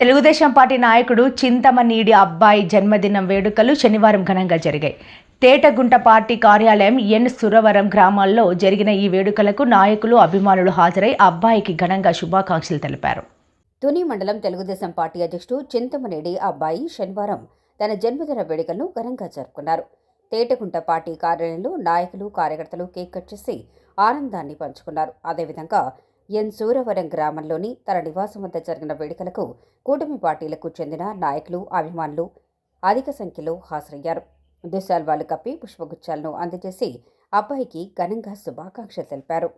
Telugu Desam party నాయకుడు చింతమనీడి అబ్బాయి జన్మదినం వేడుకలు శనివారం ఘనంగా జరిగాయి. తేటగుంట పార్టీ కార్యాలయం ఎన్. సురవరం గ్రామాల్లో జరిగిన ఈ వేడుకలకు నాయకులు అభిమానులు హాజరై అబ్బాయికి ఘనంగా శుభాకాంక్షలు తెలిపారు. తుని మండలం తెలుగుదేశం పార్టీ అధ్యక్షుడు చింతమనేడి అబ్బాయి శనివారం తన జన్మదిన వేడుకలను ఘనంగా జరుపుకున్నారు. తేటగుంట పార్టీ కార్యాలయంలో నాయకులు కార్యకర్తలు కేక్ కట్ చేసి ఆనందాన్ని పంచుకున్నారు. అదేవిధంగా ఎన్ సూరవరం గ్రామంలోని తన నివాసం వద్ద జరిగిన వేడుకలకు కూటమి పార్టీలకు చెందిన నాయకులు అభిమానులు అధిక సంఖ్యలో హాజరయ్యారు. దుశాల్వాలు కప్పి పుష్పగుచ్చాలను అందజేసి అబ్బాయికి ఘనంగా శుభాకాంక్షలు తెలిపారు.